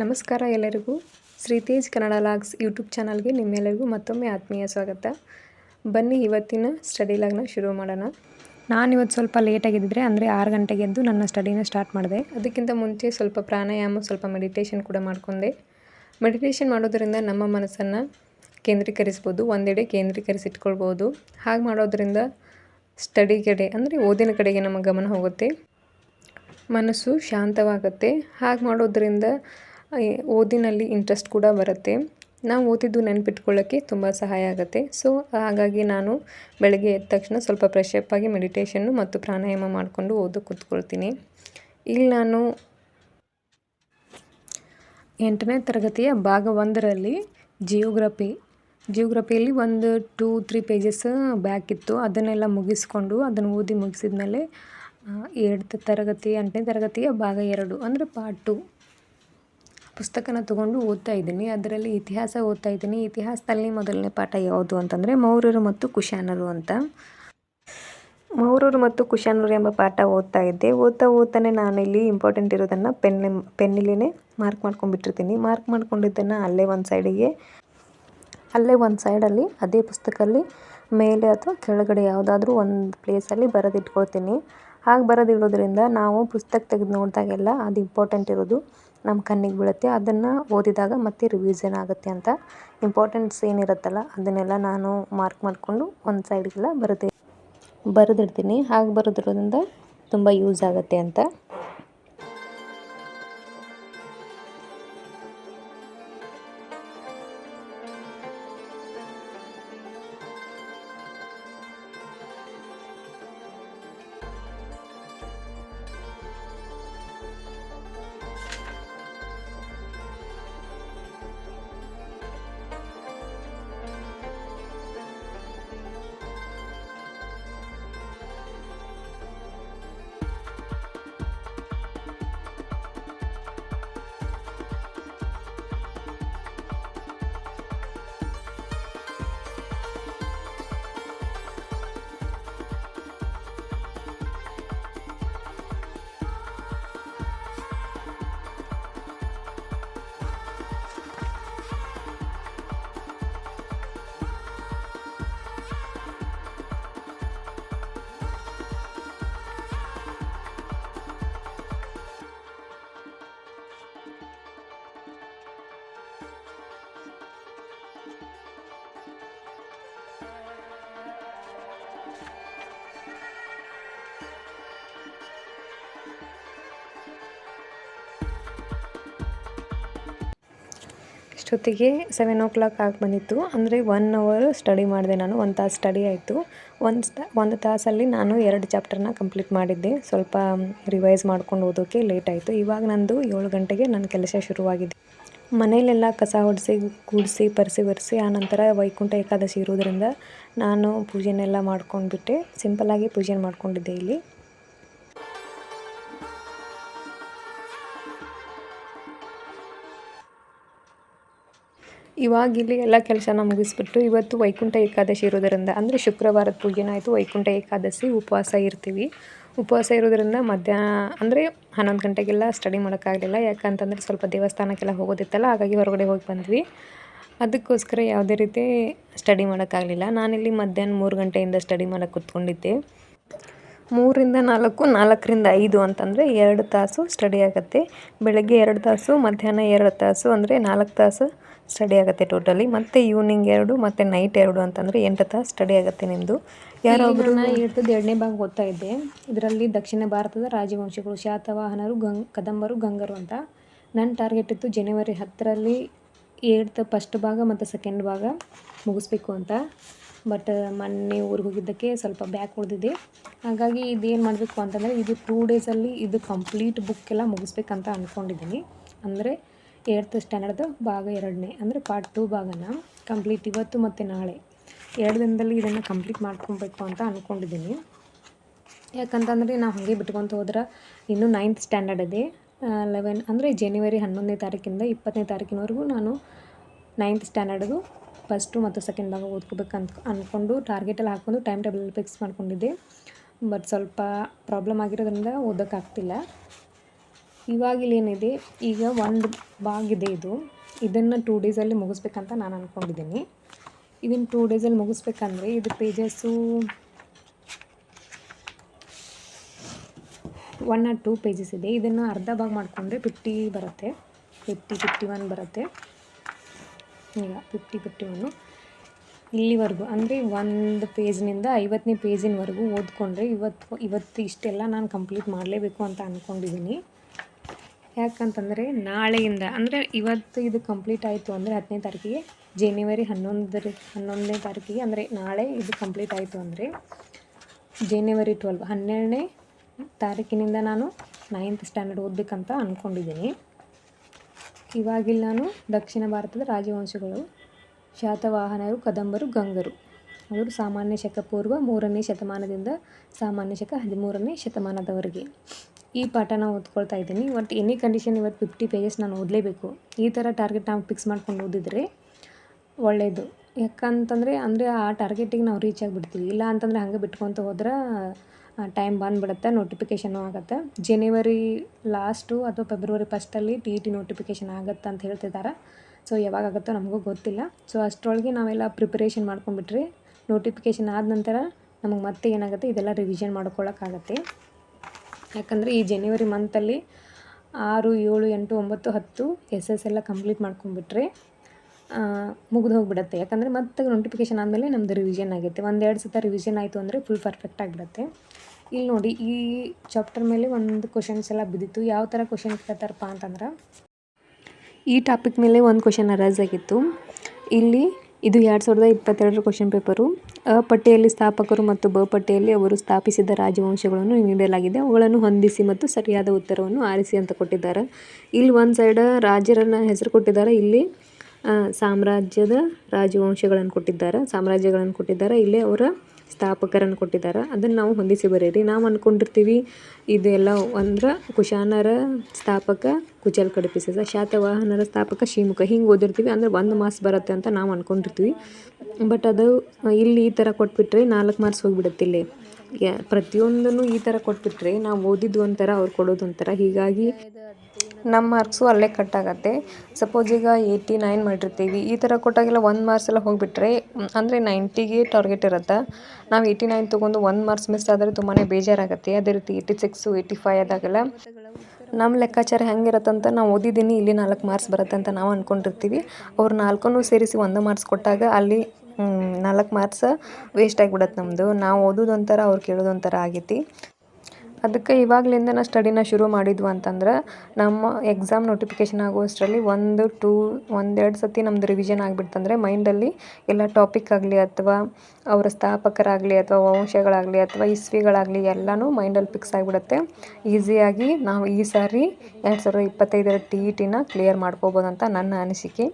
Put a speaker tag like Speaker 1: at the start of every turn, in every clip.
Speaker 1: ನಮಸ್ಕಾರ ಎಲ್ಲರಿಗೂ. Shri Tej Kannada logs YouTube ಚಾನಲ್ಗೆ ನಿಮ್ಮೆಲ್ಲರಿಗೂ ಮತ್ತೊಮ್ಮೆ ಆತ್ಮೀಯ ಸ್ವಾಗತ. ಬನ್ನಿ ಇವತ್ತಿನ ಸ್ಟಡಿ ಲಾಗ್ನ ಶುರು ಮಾಡೋಣ. ನಾನು ಇವತ್ತು ಸ್ವಲ್ಪ ಲೇಟಾಗಿದ್ದರೆ ಅಂದರೆ ಆರು ಗಂಟೆಗೆ ಎದ್ದು ನನ್ನ ಸ್ಟಡಿನ ಸ್ಟಾರ್ಟ್ ಮಾಡಿದೆ. ಅದಕ್ಕಿಂತ ಮುಂಚೆ ಸ್ವಲ್ಪ ಪ್ರಾಣಾಯಾಮ, ಸ್ವಲ್ಪ ಮೆಡಿಟೇಷನ್ ಕೂಡ ಮಾಡಿಕೊಂಡೆ. ಮೆಡಿಟೇಷನ್ ಮಾಡೋದರಿಂದ ನಮ್ಮ ಮನಸ್ಸನ್ನು ಕೇಂದ್ರೀಕರಿಸ್ಬೋದು, ಒಂದೆಡೆ ಕೇಂದ್ರೀಕರಿಸಿಟ್ಕೊಳ್ಬೋದು. ಹಾಗೆ ಮಾಡೋದರಿಂದ ಸ್ಟಡಿ ಕಡೆ ಅಂದರೆ ಓದಿನ ಕಡೆಗೆ ನಮ್ಮ ಗಮನ ಹೋಗುತ್ತೆ. ಮನಸ್ಸು ಶಾಂತವಾಗುತ್ತೆ. ಹಾಗೆ ಮಾಡೋದ್ರಿಂದ ಓದಿನಲ್ಲಿ ಇಂಟ್ರೆಸ್ಟ್ ಕೂಡ ಬರುತ್ತೆ. ನಾವು ಓದಿದ್ದು ನೆನಪಿಟ್ಕೊಳ್ಳೋಕ್ಕೆ ತುಂಬ ಸಹಾಯ ಆಗುತ್ತೆ. ಸೊ ಹಾಗಾಗಿ ನಾನು ಬೆಳಗ್ಗೆ ಎದ್ದ ತಕ್ಷಣ ಸ್ವಲ್ಪ ಫ್ರೆಶಪ್ ಆಗಿ ಮೆಡಿಟೇಷನ್ನು ಮತ್ತು ಪ್ರಾಣಾಯಾಮ ಮಾಡಿಕೊಂಡು ಓದು ಕೂತ್ಕೊಳ್ತೀನಿ. ಇಲ್ಲಿ ನಾನು ಎಂಟನೇ ತರಗತಿಯ ಭಾಗ ಒಂದರಲ್ಲಿ ಜಿಯೋಗ್ರಫಿ ಜಿಯೋಗ್ರಫಿಯಲ್ಲಿ ಒಂದು ಟೂ ತ್ರೀ ಪೇಜಸ್ ಬ್ಯಾಕ್ ಇತ್ತು. ಅದನ್ನೆಲ್ಲ ಮುಗಿಸ್ಕೊಂಡು ಅದನ್ನು ಓದಿ ಮುಗಿಸಿದ ಮೇಲೆ ಎರಡು ತರಗತಿ ಎಂಟನೇ ತರಗತಿಯ ಭಾಗ ಎರಡು, ಅಂದರೆ ಪಾರ್ಟ್ ಟು ಪುಸ್ತಕನ ತಗೊಂಡು ಓದ್ತಾ ಇದ್ದೀನಿ. ಅದರಲ್ಲಿ ಇತಿಹಾಸ ಓದ್ತಾ ಇದ್ದೀನಿ. ಇತಿಹಾಸದಲ್ಲಿ ಮೊದಲನೇ ಪಾಠ ಯಾವುದು ಅಂತಂದರೆ ಮೌರ್ಯರು ಮತ್ತು ಕುಶಾನರು ಅಂತ. ಮೌರ್ಯರು ಮತ್ತು ಕುಶಾನರು ಎಂಬ ಪಾಠ ಓದ್ತಾ ಇದ್ದೆ. ಓದ್ತಾ ಓದ್ತಾನೆ ನಾನು ಇಲ್ಲಿ ಇಂಪಾರ್ಟೆಂಟ್ ಇರೋದನ್ನು ಪೆನ್ ಪೆನ್ನಿಲೇ ಮಾರ್ಕ್ ಮಾಡ್ಕೊಂಡ್ಬಿಟ್ಟಿರ್ತೀನಿ. ಮಾರ್ಕ್ ಮಾಡ್ಕೊಂಡಿದ್ದನ್ನು ಅಲ್ಲೇ ಒಂದು ಸೈಡಿಗೆ ಅಲ್ಲೇ ಒಂದು ಸೈಡಲ್ಲಿ ಅದೇ ಪುಸ್ತಕದಲ್ಲಿ ಮೇಲೆ ಅಥವಾ ಕೆಳಗಡೆ ಯಾವುದಾದ್ರೂ ಒಂದು ಪ್ಲೇಸಲ್ಲಿ ಬರೆದಿಟ್ಕೊಳ್ತೀನಿ. ಹಾಗೆ ಬರೋದಿಡೋದ್ರಿಂದ ನಾವು ಪುಸ್ತಕ ತೆಗೆದು ನೋಡಿದಾಗೆಲ್ಲ ಅದು ಇಂಪಾರ್ಟೆಂಟ್ ಇರೋದು. ನಮ್ಮ ಕಣ್ಣಿಗೆ ಬೀಳುತ್ತೆ. ಅದನ್ನು ಓದಿದಾಗ ಮತ್ತೆ ರಿವಿಸನ್ ಆಗುತ್ತೆ ಅಂತ ಇಂಪಾರ್ಟೆನ್ಸ್ ಏನಿರುತ್ತಲ್ಲ, ಅದನ್ನೆಲ್ಲ ನಾನು ಮಾರ್ಕ್ ಮಾಡಿಕೊಂಡು ಒಂದು ಸೈಡ್ಗೆಲ್ಲ ಬರೆದಿ ಬರೆದಿಡ್ತೀನಿ. ಹಾಗೆ ಬರೆದಿರೋದ್ರಿಂದ ತುಂಬ ಯೂಸ್ ಆಗುತ್ತೆ ಅಂತ. ಇಷ್ಟೊತ್ತಿಗೆ ಸೆವೆನ್ ಓ ಕ್ಲಾಕ್ ಆಗಿ ಬಂದಿತ್ತು. ಅಂದರೆ ಒನ್ ಅವರ್ ಸ್ಟಡಿ ಮಾಡಿದೆ ನಾನು, ಒಂದು ತಾಸು ಸ್ಟಡಿ ಆಯಿತು. ಒಂದು ಸ್ಟ ಒಂದು ತಾಸಲ್ಲಿ ನಾನು ಎರಡು ಚಾಪ್ಟರ್ನ ಕಂಪ್ಲೀಟ್ ಮಾಡಿದ್ದೆ. ಸ್ವಲ್ಪ ರಿವೈಸ್ ಮಾಡ್ಕೊಂಡು ಓದೋಕ್ಕೆ ಲೇಟ್ ಆಯಿತು. ಇವಾಗ ನಂದು ಏಳು ಗಂಟೆಗೆ ನನ್ನ ಕೆಲಸ ಶುರುವಾಗಿದೆ. ಮನೆಯಲ್ಲೆಲ್ಲ ಕಸ ಹೊಡೆಸಿ ಗುಡಿಸಿ ಪರ್ಸಿ ಒರೆಸಿ ಆನಂತರ ವೈಕುಂಠ ಏಕಾದಶಿ ಇರೋದ್ರಿಂದ ನಾನು ಪೂಜೆನೆಲ್ಲ ಮಾಡ್ಕೊಂಡ್ಬಿಟ್ಟೆ. ಸಿಂಪಲ್ಲಾಗಿ ಪೂಜೆ ಮಾಡ್ಕೊಂಡಿದ್ದೆ ಇಲ್ಲಿ. ಇವಾಗ ಇಲ್ಲಿ ಎಲ್ಲ ಕೆಲಸನ ಮುಗಿಸ್ಬಿಟ್ಟು ಇವತ್ತು ವೈಕುಂಠ ಏಕಾದಶಿ ಇರೋದರಿಂದ, ಅಂದರೆ ಶುಕ್ರವಾರದ ಪೂಜೆನ ಆಯಿತು, ವೈಕುಂಠ ಏಕಾದಶಿ ಉಪವಾಸ ಇರ್ತೀವಿ. ಉಪವಾಸ ಇರೋದ್ರಿಂದ ಮಧ್ಯಾಹ್ನ, ಅಂದರೆ ಹನ್ನೊಂದು ಗಂಟೆಗೆಲ್ಲ ಸ್ಟಡಿ ಮಾಡೋಕ್ಕಾಗಲಿಲ್ಲ, ಯಾಕಂತಂದರೆ ಸ್ವಲ್ಪ ದೇವಸ್ಥಾನಕ್ಕೆಲ್ಲ ಹೋಗೋದಿತ್ತಲ್ಲ, ಹಾಗಾಗಿ ಹೊರಗಡೆ ಹೋಗಿ ಬಂದ್ವಿ. ಅದಕ್ಕೋಸ್ಕರ ಯಾವುದೇ ರೀತಿ ಸ್ಟಡಿ ಮಾಡೋಕ್ಕಾಗಲಿಲ್ಲ. ನಾನಿಲ್ಲಿ ಮಧ್ಯಾಹ್ನ ಮೂರು ಗಂಟೆಯಿಂದ ಸ್ಟಡಿ ಮಾಡೋಕ್ಕೆ ಕೂತ್ಕೊಂಡಿದ್ದೆ. ಮೂರಿಂದ ನಾಲ್ಕು, ನಾಲ್ಕರಿಂದ ಐದು ಅಂತಂದರೆ ಎರಡು ತಾಸು ಸ್ಟಡಿ ಆಗುತ್ತೆ. ಬೆಳಗ್ಗೆ ಎರಡು ತಾಸು, ಮಧ್ಯಾಹ್ನ ಎರಡು ತಾಸು, ಅಂದರೆ ನಾಲ್ಕು ತಾಸು ಸ್ಟಡಿ ಆಗುತ್ತೆ ಟೋಟಲಿ ಮತ್ತೆ ಈವ್ನಿಂಗ್ ಎರಡು ಮತ್ತು ನೈಟ್ ಎರಡು ಅಂತಂದರೆ ಎಂಟು ತಾಸು ಸ್ಟಡಿ ಆಗುತ್ತೆ ನಿಮ್ಮದು ಯಾರೊಬ್ಬರು ಹೇಳ್ತದ್ದು ಎರಡನೇ ಭಾಗ ಓದ್ತಾ ಇದ್ದೆ. ಇದರಲ್ಲಿ ದಕ್ಷಿಣ ಭಾರತದ ರಾಜವಂಶಗಳು ಶಾತವಾಹನರು ಗಂಗ್ ಕದಂಬರು ಗಂಗರು ಅಂತ. ನನ್ನ ಟಾರ್ಗೆಟ್ ಇತ್ತು ಜನವರಿ ಹತ್ತರಲ್ಲಿ ಏಳ್ತ್ ಫಸ್ಟ್ ಭಾಗ ಮತ್ತು ಸೆಕೆಂಡ್ ಭಾಗ ಮುಗಿಸ್ಬೇಕು ಅಂತ. ಬಟ್ ಮೊನ್ನೆ ಊರಿಗೆ ಹೋಗಿದ್ದಕ್ಕೆ ಸ್ವಲ್ಪ ಬ್ಯಾಕ್ ಉಳಿದಿದೆ ಹಾಗಾಗಿ ಇದೇನು ಮಾಡಬೇಕು ಅಂತಂದರೆ ಇದು ಟೂ ಡೇಸಲ್ಲಿ ಇದು ಕಂಪ್ಲೀಟ್ ಬುಕ್ ಎಲ್ಲ ಮುಗಿಸ್ಬೇಕಂತ ಅಂದ್ಕೊಂಡಿದ್ದೀನಿ ಅಂದರೆ ಏಳ್ತ್ ಸ್ಟ್ಯಾಂಡರ್ಡ್ದು ಭಾಗ ಎರಡನೇ, ಅಂದರೆ ಪಾರ್ಟ್ ಟೂ ಭಾಗನ ಕಂಪ್ಲೀಟ್ ಇವತ್ತು ಮತ್ತು ನಾಳೆ. ಎರಡು ದಿನದಲ್ಲಿ ಇದನ್ನು ಕಂಪ್ಲೀಟ್ ಮಾಡ್ಕೊಬೇಕು ಅಂತ ಅಂದ್ಕೊಂಡಿದ್ದೀನಿ ಯಾಕಂತಂದರೆ ನಾವು ಹಾಗೆ ಬಿಟ್ಕೊತ ಹೋದ್ರೆ ಇನ್ನೂ ನೈನ್ತ್ ಸ್ಟ್ಯಾಂಡರ್ಡ್ ಇದೆ ಲೆವೆನ್ ಅಂದರೆ ಜನವರಿ ಹನ್ನೊಂದನೇ ತಾರೀಕಿಂದ ಇಪ್ಪತ್ತನೇ ತಾರೀಕಿನವರೆಗೂ ನಾನು ನೈನ್ತ್ ಸ್ಟ್ಯಾಂಡರ್ಡ್ದು ಫಸ್ಟು ಮತ್ತು ಸೆಕೆಂಡ್ ಭಾಗ ಓದ್ಕೋಬೇಕು ಅಂತ ಅಂದ್ಕೊಂಡು ಟಾರ್ಗೆಟಲ್ಲಿ ಹಾಕ್ಕೊಂಡು ಟೈಮ್ ಟೇಬಲ್ ಫಿಕ್ಸ್ ಮಾಡ್ಕೊಂಡಿದ್ದೆ. ಬಟ್ ಸ್ವಲ್ಪ ಪ್ರಾಬ್ಲಮ್ ಆಗಿರೋದ್ರಿಂದ ಓದೋಕ್ಕಾಗ್ತಿಲ್ಲ. ಇವಾಗ ಇಲ್ಲೇನಿದೆ ಈಗ ಒಂದು ಬಾಗಿದೆ ಇದು. ಇದನ್ನು ಟೂ ಡೇಸಲ್ಲಿ ಮುಗಿಸ್ಬೇಕಂತ ನಾನು ಅಂದ್ಕೊಂಡಿದ್ದೀನಿ ಇದನ್ನು ಟೂ ಡೇಸಲ್ಲಿ ಮುಗಿಸ್ಬೇಕಂದ್ರೆ ಇದು pages one or two pages ಇದೆ. ಇದನ್ನು ಅರ್ಧ ಭಾಗ ಮಾಡಿಕೊಂಡ್ರೆ ಫಿಫ್ಟಿ ಬರುತ್ತೆ. ಫಿಫ್ಟಿ ಫಿಫ್ಟಿ ಒನ್ ಬರುತ್ತೆ. ಈಗ ಫಿಫ್ಟಿ ಫಿಫ್ಟಿ ಒನ್ನು ಇಲ್ಲಿವರೆಗೂ, ಅಂದರೆ ಒಂದು ಪೇಜ್ನಿಂದ ಐವತ್ತನೇ ಪೇಜಿನವರೆಗೂ ಓದ್ಕೊಂಡ್ರೆ ಇವತ್ತು ಇವತ್ತು ಇಷ್ಟೆಲ್ಲ ನಾನು ಕಂಪ್ಲೀಟ್ ಮಾಡಲೇಬೇಕು ಅಂತ ಅಂದ್ಕೊಂಡಿದ್ದೀನಿ ಯಾಕಂತಂದರೆ ನಾಳೆಯಿಂದ, ಅಂದರೆ ಇವತ್ತು ಇದು ಕಂಪ್ಲೀಟ್ ಆಯಿತು ಅಂದರೆ ಹತ್ತನೇ ತಾರೀಕಿಗೆ ಜನವರಿ ಹನ್ನೊಂದರ, ಹನ್ನೊಂದನೇ ತಾರೀಕಿಗೆ, ಅಂದರೆ ನಾಳೆ ಇದು ಕಂಪ್ಲೀಟ್ ಆಯಿತು ಅಂದರೆ ಜನವರಿ ಟ್ವೆಲ್ವ್ ಹನ್ನೆರಡನೇ ತಾರೀಕಿನಿಂದ ನಾನು ನೈನ್ತ್ ಸ್ಟ್ಯಾಂಡರ್ಡ್ ಓದಬೇಕಂತ ಅಂದ್ಕೊಂಡಿದ್ದೀನಿ ಇವಾಗಿಲ್ಲ ನಾನು ದಕ್ಷಿಣ ಭಾರತದ ರಾಜವಂಶಗಳು, ಶಾತವಾಹನರು, ಕದಂಬರು, ಗಂಗರು. ಅವರು ಸಾಮಾನ್ಯ ಶಕ ಪೂರ್ವ ಮೂರನೇ ಶತಮಾನದಿಂದ ಸಾಮಾನ್ಯ ಶಕ ಹದಿಮೂರನೇ ಶತಮಾನದವರೆಗೆ. ಈ ಪಾಠನ ಓದ್ಕೊಳ್ತಾ ಇದ್ದೀನಿ. ಬಟ್ ಎನಿ ಕಂಡೀಷನ್ ಇವತ್ತು ಫಿಫ್ಟಿ ಪೇಜಸ್ ನಾನು ಓದಲೇಬೇಕು. ಈ ಥರ ಟಾರ್ಗೆಟ್ ನಾವು ಫಿಕ್ಸ್ ಮಾಡ್ಕೊಂಡು ಓದಿದರೆ ಒಳ್ಳೆಯದು ಯಾಕಂತಂದರೆ, ಅಂದರೆ ಆ ಟಾರ್ಗೆಟಿಗೆ ನಾವು ರೀಚ್ ಆಗಿಬಿಡ್ತೀವಿ. ಇಲ್ಲ ಅಂತಂದರೆ ಹಾಗೆ ಬಿಟ್ಕೊತ ಹೋದ್ರೆ ಟೈಮ್ ಬಂದುಬಿಡುತ್ತೆ ನೋಟಿಫಿಕೇಷನು ಆಗುತ್ತೆ. ಜನವರಿ ಲಾಸ್ಟು ಅಥವಾ ಫೆಬ್ರವರಿ ಫಸ್ಟಲ್ಲಿ ಟಿ ಇ ಟಿ ನೋಟಿಫಿಕೇಷನ್ ಆಗುತ್ತೆ ಅಂತ ಹೇಳ್ತಿದ್ದಾರೆ ಸೊ ಯಾವಾಗ ಆಗುತ್ತೋ ನಮಗೂ ಗೊತ್ತಿಲ್ಲ. ಸೊ ಅಷ್ಟರೊಳಗೆ ನಾವೆಲ್ಲ ಪ್ರಿಪರೇಷನ್ ಮಾಡ್ಕೊಂಡ್ಬಿಟ್ರೆ ನೋಟಿಫಿಕೇಷನ್ ಆದ ನಂತರ ನಮಗೆ ಮತ್ತೆ ಏನಾಗುತ್ತೆ? ಇದೆಲ್ಲ ರಿವಿಷನ್ ಮಾಡ್ಕೊಳ್ಳೋಕ್ಕಾಗತ್ತೆ ಯಾಕಂದರೆ ಈ ಜನವರಿ ಮಂತಲ್ಲಿ ಆರು, ಏಳು, ಎಂಟು, ಒಂಬತ್ತು, ಹತ್ತು ಎಸ್ ಎಸ್ ಎಲ್ಲ ಕಂಪ್ಲೀಟ್ ಮಾಡ್ಕೊಂಡ್ಬಿಟ್ರೆ ಮುಗಿದು ಹೋಗ್ಬಿಡುತ್ತೆ. ಯಾಕಂದರೆ ಮತ್ತೆ ನೋಟಿಫಿಕೇಷನ್ ಆದಮೇಲೆ ನಮ್ಮದು ರಿವಿಷನ್ ಆಗುತ್ತೆ ಒಂದೆರಡು ಸತ ರಿವಿಷನ್ ಆಯಿತು ಅಂದರೆ ಫುಲ್ ಪರ್ಫೆಕ್ಟ್ ಆಗಿಬಿಡುತ್ತೆ. ಇಲ್ಲಿ ನೋಡಿ, ಈ ಚಾಪ್ಟರ್ ಮೇಲೆ ಒಂದು ಕ್ವಶನ್ಸ್ ಎಲ್ಲ ಬಿದ್ದಿತ್ತು. ಯಾವ ಥರ ಕ್ವಶನ್ ಕೇಳ್ತಾರಪ್ಪ ಅಂತಂದ್ರೆ, ಈ ಟಾಪಿಕ್ ಮೇಲೆ ಒಂದು ಕ್ವಶನ್ ಅರೈಸ್ ಆಗಿತ್ತು. ಇಲ್ಲಿ ಇದು ಎರಡು ಸಾವಿರದ ಇಪ್ಪತ್ತೆರಡರ ಕ್ವಶನ್ ಪೇಪರು ಅ ಪಟ್ಟಿಯಲ್ಲಿ ಸ್ಥಾಪಕರು ಮತ್ತು ಬ ಪಟ್ಟಿಯಲ್ಲಿ ಅವರು ಸ್ಥಾಪಿಸಿದ ರಾಜವಂಶಗಳನ್ನು ನೀಡಲಾಗಿದೆ. ಅವುಗಳನ್ನು ಹೊಂದಿಸಿ ಮತ್ತು ಸರಿಯಾದ ಉತ್ತರವನ್ನು ಆರಿಸಿ ಅಂತ ಕೊಟ್ಟಿದ್ದಾರೆ. ಇಲ್ಲಿ ಒಂದು ಸೈಡ್ ರಾಜರನ್ನು ಹೆಸರು ಕೊಟ್ಟಿದ್ದಾರೆ. ಇಲ್ಲಿ ಸಾಮ್ರಾಜ್ಯದ ರಾಜವಂಶಗಳನ್ನು ಕೊಟ್ಟಿದ್ದಾರೆ. ಸಾಮ್ರಾಜ್ಯಗಳನ್ನು ಕೊಟ್ಟಿದ್ದಾರೆ. ಇಲ್ಲಿ ಅವರ ಸ್ಥಾಪಕರನ್ನು ಕೊಟ್ಟಿದ್ದಾರೆ. ಅದನ್ನು ನಾವು ಹೊಂದಿಸಿ ಬರೀರಿ. ನಾವು ಅಂದ್ಕೊಂಡಿರ್ತೀವಿ ಇದೆಲ್ಲ ಅಂದ್ರೆ ಕುಶಾನರ ಸ್ಥಾಪಕ, ಕುಚಲ್ ಕಡುಪಿಸಿದ ಶಾತವಾಹನರ ಸ್ಥಾಪಕ, ಶ್ರೀಮುಖ. ಹಿಂಗೆ ಓದಿರ್ತೀವಿ ಅಂದ್ರೆ ಒಂದು ಮಾರ್ಕ್ಸ್ ಬರುತ್ತೆ ಅಂತ ನಾವು ಅಂದ್ಕೊಂಡಿರ್ತೀವಿ ಬಟ್ ಅದು ಇಲ್ಲಿ ಈ ಥರ ಕೊಟ್ಬಿಟ್ರೆ ನಾಲ್ಕು ಮಾರ್ಕ್ಸ್ ಹೋಗಿಬಿಡುತ್ತೆ ಇಲ್ಲಿ. ಪ್ರತಿಯೊಂದನ್ನು ಈ ಥರ ಕೊಟ್ಬಿಟ್ರೆ ನಾವು ಓದಿದ್ದು ಒಂಥರ, ಅವ್ರು ಕೊಡೋದು ಒಂಥರ. ಹೀಗಾಗಿ ನಮ್ಮ ಮಾರ್ಕ್ಸು ಅಲ್ಲೇ ಕಟ್ ಆಗುತ್ತೆ ಸಪೋಸ್ ಈಗ ಏಯ್ಟಿ ನೈನ್ ಮಾಡಿರ್ತೀವಿ, ಈ ಥರ ಕೊಟ್ಟಾಗೆಲ್ಲ ಒಂದು ಮಾರ್ಕ್ಸ್ ಎಲ್ಲ ಹೋಗಿಬಿಟ್ರೆ, ಅಂದರೆ ನೈಂಟಿಗೆ ಟಾರ್ಗೆಟ್ ಇರುತ್ತೆ? ನಾವು ಏಯ್ಟಿ ನೈನ್ ತೊಗೊಂಡು ಒಂದು ಮಾರ್ಕ್ಸ್ ಮಿಸ್ ಆದರೆ ತುಂಬಾ ಬೇಜಾರಾಗುತ್ತೆ. ಅದೇ ರೀತಿ ಏಯ್ಟಿ ಸಿಕ್ಸು, ಏಯ್ಟಿ ಫೈವ್ ಆದಾಗೆಲ್ಲ. ನಮ್ಮ ಲೆಕ್ಕಾಚಾರ ಹೆಂಗಿರತ್ತಂತ ನಾವು ಓದಿದ್ದೀನಿ, ಇಲ್ಲಿ ನಾಲ್ಕು ಮಾರ್ಕ್ಸ್ ಬರುತ್ತೆ ಅಂತ ನಾವು ಅಂದ್ಕೊಂಡಿರ್ತೀವಿ ಅವ್ರು ನಾಲ್ಕನ್ನು ಸೇರಿಸಿ ಒಂದು ಮಾರ್ಕ್ಸ್ ಕೊಟ್ಟಾಗ ಅಲ್ಲಿ ನಾಲ್ಕು ಮಾರ್ಕ್ಸ್ ವೇಸ್ಟ್ ಆಗಿಬಿಡತ್ತೆ ನಮ್ಮದು ನಾವು ಓದೋದು ಒಂಥರ ಅವ್ರು ಕೇಳೋದು ಒಂಥರ ಆಗೈತಿ. ಅದಕ್ಕೆ ಇವಾಗಲಿಂದ ನಾವು ಸ್ಟಡಿನ ಶುರು ಮಾಡಿದ್ವು ಅಂತಂದ್ರೆ ನಮ್ಮ ಎಕ್ಸಾಮ್ ನೋಟಿಫಿಕೇಷನ್ ಆಗುವಷ್ಟರಲ್ಲಿ ಒಂದು ಟೂ ಒಂದೆರಡು ಸತಿ ನಮ್ಮದು ರಿವಿಷನ್ ಆಗಿಬಿಡ್ತಂದ್ರೆ ಮೈಂಡಲ್ಲಿ ಎಲ್ಲ ಟಾಪಿಕ್ ಆಗಲಿ ಅಥವಾ ಅವರ ಸ್ಥಾಪಕರಾಗಲಿ ಅಥವಾ ವಂಶಗಳಾಗಲಿ ಅಥವಾ ಇಸ್ವಿಗಳಾಗಲಿ ಎಲ್ಲನೂ ಮೈಂಡಲ್ಲಿ ಫಿಕ್ಸ್ ಆಗಿಬಿಡುತ್ತೆ. ಈಸಿಯಾಗಿ ನಾವು ಈ ಸಾರಿ ಎರಡು ಸಾವಿರದ ಇಪ್ಪತ್ತೈದರ ಟಿ ಇ ಟಿನ ಕ್ಲಿಯರ್ ಮಾಡ್ಕೋಬೋದು ಅಂತ ನನ್ನ ಅನಿಸಿಕೆ.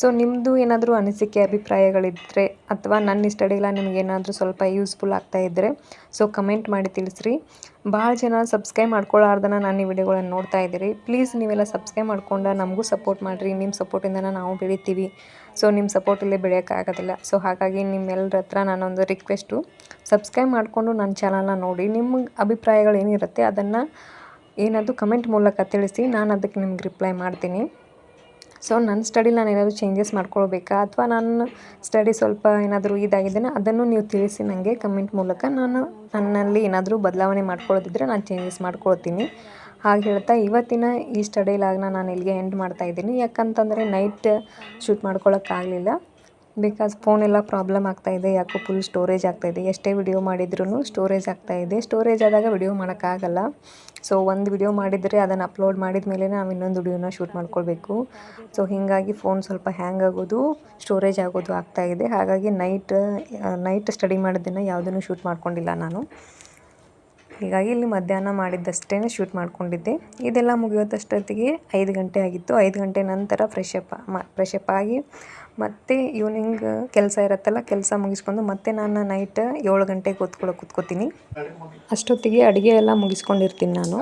Speaker 1: ಸೊ ನಿಮ್ಮದು ಏನಾದರೂ ಅನಿಸಿಕೆ ಅಭಿಪ್ರಾಯಗಳಿದ್ದರೆ ಅಥವಾ ನನ್ನ ಸ್ಟಡಿಗಳ ನಿಮಗೇನಾದರೂ ಸ್ವಲ್ಪ ಯೂಸ್ಫುಲ್ ಆಗ್ತಾ ಇದ್ದರೆ ಸೊ ಕಮೆಂಟ್ ಮಾಡಿ ತಿಳಿಸ್ರಿ. ಭಾಳ ಜನ ಸಬ್ಸ್ಕ್ರೈಬ್ ಮಾಡ್ಕೊಳ್ಳಾರ್ದನ ನಾನು ಈ ವಿಡಿಯೋಗಳನ್ನು ನೋಡ್ತಾ ಇದ್ದೀರಿ. ಪ್ಲೀಸ್ ನೀವೆಲ್ಲ ಸಬ್ಸ್ಕ್ರೈಬ್ ಮಾಡ್ಕೊಂಡು ನಮಗೂ ಸಪೋರ್ಟ್ ಮಾಡಿರಿ. ನಿಮ್ಮ ಸಪೋರ್ಟಿಂದನೇ ನಾವು ಬೆಳಿತೀವಿ. ಸೊ ನಿಮ್ಮ ಸಪೋರ್ಟ್ ಇಲ್ಲೇ ಬೆಳೆಯೋಕ್ಕಾಗೋದಿಲ್ಲ ಸೊ ಹಾಗಾಗಿ ನಿಮ್ಮೆಲ್ಲರ ಹತ್ರ ನಾನೊಂದು ರಿಕ್ವೆಸ್ಟು ಸಬ್ಸ್ಕ್ರೈಬ್ ಮಾಡಿಕೊಂಡು ನನ್ನ ಚಾನಲ್ನ ನೋಡಿ. ನಿಮ್ಮ ಅಭಿಪ್ರಾಯಗಳು ಏನಿರುತ್ತೆ ಅದನ್ನು ಏನಾದರೂ ಕಮೆಂಟ್ ಮೂಲಕ ತಿಳಿಸಿ, ನಾನು ಅದಕ್ಕೆ ನಿಮ್ಗೆ ರಿಪ್ಲೈ ಮಾಡ್ತೀನಿ. ಸೊ ನನ್ನ ಸ್ಟಡಿಲಿ ನಾನು ಏನಾದರೂ ಚೇಂಜಸ್ ಮಾಡ್ಕೊಳ್ಬೇಕಾ? ಅಥವಾ ನನ್ನ ಸ್ಟಡಿ ಸ್ವಲ್ಪ ಏನಾದರೂ ಇದಾಗಿದ್ದೇನೆ ಅದನ್ನು ನೀವು ತಿಳಿಸಿ ನನಗೆ ಕಮೆಂಟ್ ಮೂಲಕ. ನಾನು ನನ್ನಲ್ಲಿ ಏನಾದರೂ ಬದಲಾವಣೆ ಮಾಡ್ಕೊಳ್ಳೋದಿದ್ರೆ ನಾನು ಚೇಂಜಸ್ ಮಾಡ್ಕೊಳ್ತೀನಿ. ಹಾಗೆ ಹೇಳ್ತಾ ಇವತ್ತಿನ ಈ ಸ್ಟಡಿ ಲಾಗ್ನ ನಾನು ಇಲ್ಲಿಗೆ ಎಂಡ್ ಮಾಡ್ತಾಯಿದ್ದೀನಿ ಯಾಕಂತಂದರೆ ನೈಟ್ ಶೂಟ್ ಮಾಡ್ಕೊಳಕ್ಕಾಗಲಿಲ್ಲ. ಬಿಕಾಸ್ ಫೋನೆಲ್ಲ ಪ್ರಾಬ್ಲಮ್ ಆಗ್ತಾಯಿದೆ ಯಾಕೋ ಫುಲ್ ಸ್ಟೋರೇಜ್ ಆಗ್ತಾಯಿದೆ ಎಷ್ಟೇ ವಿಡಿಯೋ ಮಾಡಿದ್ರೂ ಸ್ಟೋರೇಜ್ ಆಗ್ತಾಯಿದೆ ಸ್ಟೋರೇಜ್ ಆದಾಗ ವಿಡಿಯೋ ಮಾಡೋಕ್ಕಾಗಲ್ಲ. ಸೊ ಒಂದು ವಿಡಿಯೋ ಮಾಡಿದರೆ ಅದನ್ನು ಅಪ್ಲೋಡ್ ಮಾಡಿದ ಮೇಲೆ ನಾವು ಇನ್ನೊಂದು ವಿಡಿಯೋನ ಶೂಟ್ ಮಾಡ್ಕೊಳ್ಬೇಕು. ಸೊ ಹೀಗಾಗಿ ಫೋನ್ ಸ್ವಲ್ಪ ಹ್ಯಾಂಗ್ ಆಗೋದು ಸ್ಟೋರೇಜ್ ಆಗೋದು ಆಗ್ತಾಯಿದೆ ಹಾಗಾಗಿ ನೈಟ್ ನೈಟ್ ಸ್ಟಡಿ ಮಾಡಿದ್ದನ್ನು ಯಾವುದನ್ನು ಶೂಟ್ ಮಾಡ್ಕೊಂಡಿಲ್ಲ ನಾನು. ಹೀಗಾಗಿ ಇಲ್ಲಿ ಮಧ್ಯಾಹ್ನ ಮಾಡಿದ್ದಷ್ಟೇ ಶೂಟ್ ಮಾಡ್ಕೊಂಡಿದ್ದೆ. ಇದೆಲ್ಲ ಮುಗಿಯೋದಷ್ಟೊತ್ತಿಗೆ ಐದು ಗಂಟೆ ಆಗಿತ್ತು. ಐದು ಗಂಟೆ ನಂತರ ಫ್ರೆಶ್ ಅಪ್ ಮ ಫ್ರೆಶ್ ಅಪ್ ಆಗಿ ಮತ್ತೆ ಈವ್ನಿಂಗ್ ಕೆಲಸ ಇರುತ್ತಲ್ಲ ಕೆಲಸ ಮುಗಿಸ್ಕೊಂಡು ಮತ್ತೆ ನಾನು ನೈಟ್ ಏಳು ಗಂಟೆಗೆ ಕೂತ್ಕೊಳ್ಳೋಕೆ ಕೂತ್ಕೋತೀನಿ. ಅಷ್ಟೊತ್ತಿಗೆ ಅಡುಗೆ ಎಲ್ಲ ಮುಗಿಸ್ಕೊಂಡಿರ್ತೀನಿ ನಾನು.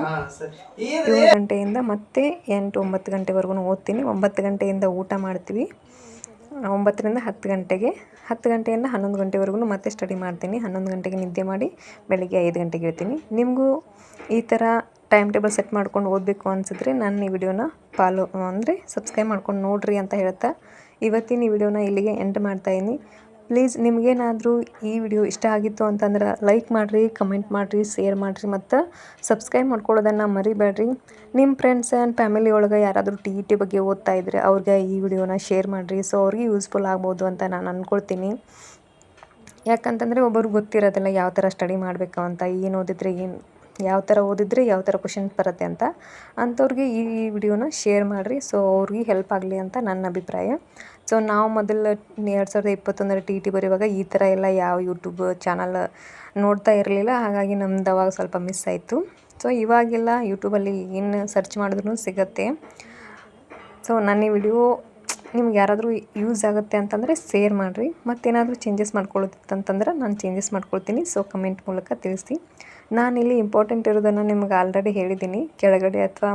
Speaker 1: ಏಳು ಗಂಟೆಯಿಂದ ಮತ್ತೆ ಎಂಟು ಒಂಬತ್ತು ಗಂಟೆವರೆಗೂ ಓದ್ತೀನಿ. ಒಂಬತ್ತು ಗಂಟೆಯಿಂದ ಊಟ ಮಾಡ್ತೀವಿ. ಒಂಬತ್ತರಿಂದ ಹತ್ತು ಗಂಟೆಗೆ. ಹತ್ತು ಗಂಟೆಯಿಂದ ಹನ್ನೊಂದು ಗಂಟೆವರೆಗೂ ಮತ್ತೆ ಸ್ಟಡಿ ಮಾಡ್ತೀನಿ. ಹನ್ನೊಂದು ಗಂಟೆಗೆ ನಿದ್ದೆ ಮಾಡಿ ಬೆಳಗ್ಗೆ ಐದು ಗಂಟೆಗೆ ಇರ್ತೀನಿ. ನಿಮಗೂ ಈ ಥರ ಟೈಮ್ ಟೇಬಲ್ ಸೆಟ್ ಮಾಡ್ಕೊಂಡು ಓದಬೇಕು ಅನಿಸಿದ್ರೆ ನನ್ನ ಈ ವಿಡಿಯೋನ ಫಾಲೋ ಅಂದರೆ ಸಬ್ಸ್ಕ್ರೈಬ್ ಮಾಡ್ಕೊಂಡು ನೋಡಿರಿ ಅಂತ ಹೇಳ್ತಾ ಇವತ್ತಿನ ಈ ವಿಡಿಯೋನ ಇಲ್ಲಿಗೆ ಎಂಡ್ ಮಾಡ್ತಾಯಿದ್ದೀನಿ ಪ್ಲೀಸ್ ನಿಮಗೇನಾದರೂ ಈ ವಿಡಿಯೋ ಇಷ್ಟ ಆಗಿತ್ತು ಅಂತಂದ್ರೆ ಲೈಕ್ ಮಾಡಿರಿ ಕಮೆಂಟ್ ಮಾಡಿರಿ ಶೇರ್ ಮಾಡಿರಿ ಮತ್ತು ಸಬ್ಸ್ಕ್ರೈಬ್ ಮಾಡ್ಕೊಳ್ಳೋದನ್ನು ಮರಿಬೇಡ್ರಿ. ನಿಮ್ಮ ಫ್ರೆಂಡ್ಸ್ ಆ್ಯಂಡ್ ಫ್ಯಾಮಿಲಿ ಒಳಗೆ ಯಾರಾದರೂ ಟಿ ಇ ಟಿ ಬಗ್ಗೆ ಓದ್ತಾ ಇದ್ದರೆ ಅವ್ರಿಗೆ ಈ ವಿಡಿಯೋನ ಶೇರ್ ಮಾಡಿರಿ. ಸೊ ಅವ್ರಿಗೆ ಯೂಸ್ಫುಲ್ ಆಗ್ಬೋದು ಅಂತ ನಾನು ಅಂದ್ಕೊಳ್ತೀನಿ ಯಾಕಂತಂದರೆ ಒಬ್ಬರು ಗೊತ್ತಿರೋದಿಲ್ಲ ಯಾವ ಥರ ಸ್ಟಡಿ ಮಾಡಬೇಕು ಅಂತ, ಏನು ಓದಿದ್ರೆ ಏನು ಯಾವ ಥರ ಓದಿದ್ರೆ ಯಾವ ಥರ ಕ್ವಶನ್ಸ್ ಬರುತ್ತೆ ಅಂತ ಅಂಥವ್ರಿಗೆ ಈ ವಿಡಿಯೋನ ಶೇರ್ ಮಾಡಿರಿ. ಸೊ ಅವ್ರಿಗೆ ಹೆಲ್ಪ್ ಆಗಲಿ ಅಂತ ನನ್ನ ಅಭಿಪ್ರಾಯ. ಸೊ ನಾವು ಮೊದಲು ಎರಡು ಸಾವಿರದ ಇಪ್ಪತ್ತೊಂದರ ಟಿ ಟಿ ಬರೆಯುವಾಗ ಈ ಥರ ಎಲ್ಲ ಯಾವ ಯೂಟ್ಯೂಬ್ ಚಾನಲ್ ನೋಡ್ತಾ ಇರಲಿಲ್ಲ. ಹಾಗಾಗಿ ನಮ್ದು ಅವಾಗ ಸ್ವಲ್ಪ ಮಿಸ್ ಆಯಿತು. ಸೊ ಇವಾಗೆಲ್ಲ ಯೂಟ್ಯೂಬಲ್ಲಿ ಏನು ಸರ್ಚ್ ಮಾಡಿದ್ರೂ ಸಿಗುತ್ತೆ. ಸೊ ನನ್ನ ಈ ವಿಡಿಯೋ ನಿಮ್ಗೆ ಯಾರಾದರೂ ಯೂಸ್ ಆಗುತ್ತೆ ಅಂತಂದರೆ ಶೇರ್ ಮಾಡಿರಿ. ಮತ್ತೇನಾದರೂ ಚೇಂಜಸ್ ಮಾಡ್ಕೊಳ್ಳೋದಿತ್ತಂತಂದ್ರೆ ನಾನು ಚೇಂಜಸ್ ಮಾಡ್ಕೊಳ್ತೀನಿ. ಸೊ ಕಮೆಂಟ್ ಮೂಲಕ ತಿಳಿಸಿ ನಾನಿಲ್ಲಿ ಇಂಪಾರ್ಟೆಂಟ್ ಇರೋದನ್ನು ನಿಮ್ಗೆ ಆಲ್ರೆಡಿ ಹೇಳಿದ್ದೀನಿ ಕೆಳಗಡೆ ಅಥವಾ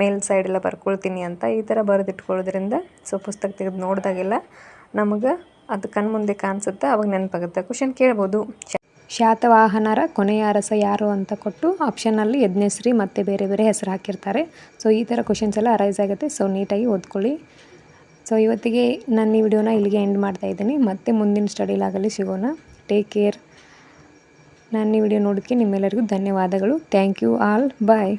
Speaker 1: ಮೇಲ್ ಸೈಡೆಲ್ಲ ಬರ್ಕೊಳ್ತೀನಿ ಅಂತ ಈ ಥರ ಬರೆದಿಟ್ಕೊಳ್ಳೋದ್ರಿಂದ ಸೊ ಪುಸ್ತಕ ತೆಗೆದು ನೋಡಿದಾಗೆಲ್ಲ ನಮಗೆ ಅದು ಕಣ್ಮುಂದೆ ಕಾಣಿಸುತ್ತೆ ಅವಾಗ ನೆನಪಾಗುತ್ತೆ. ಕ್ವಶನ್ ಕೇಳ್ಬೋದು. ಶಾತವಾಹನರ ಕೊನೆಯ ಅರಸ ಯಾರು ಅಂತ ಕೊಟ್ಟು ಆಪ್ಷನಲ್ಲಿ ಯಜ್ಞಶ್ರೀ ಮತ್ತು ಬೇರೆ ಬೇರೆ ಹೆಸರು ಹಾಕಿರ್ತಾರೆ. ಸೊ ಈ ಥರ ಕ್ವಶನ್ಸ್ ಎಲ್ಲ ಅರೈಸ್ ಆಗುತ್ತೆ. ಸೊ ನೀಟಾಗಿ ಓದ್ಕೊಳ್ಳಿ. ಸೊ ಇವತ್ತಿಗೆ ನಾನು ಈ ವಿಡಿಯೋನ ಇಲ್ಲಿಗೆ ಎಂಡ್ ಮಾಡ್ತಾ ಇದ್ದೀನಿ. ಮತ್ತೆ ಮುಂದಿನ ಸ್ಟಡಿಲಾಗಲಿ ಸಿಗೋಣ. ಟೇಕ್ ಕೇರ್ ನಾನು ಈ ವಿಡಿಯೋ ನೋಡೋಕ್ಕೆ ನಿಮ್ಮೆಲ್ಲರಿಗೂ ಧನ್ಯವಾದಗಳು. Thank you all. ಬಾಯ್.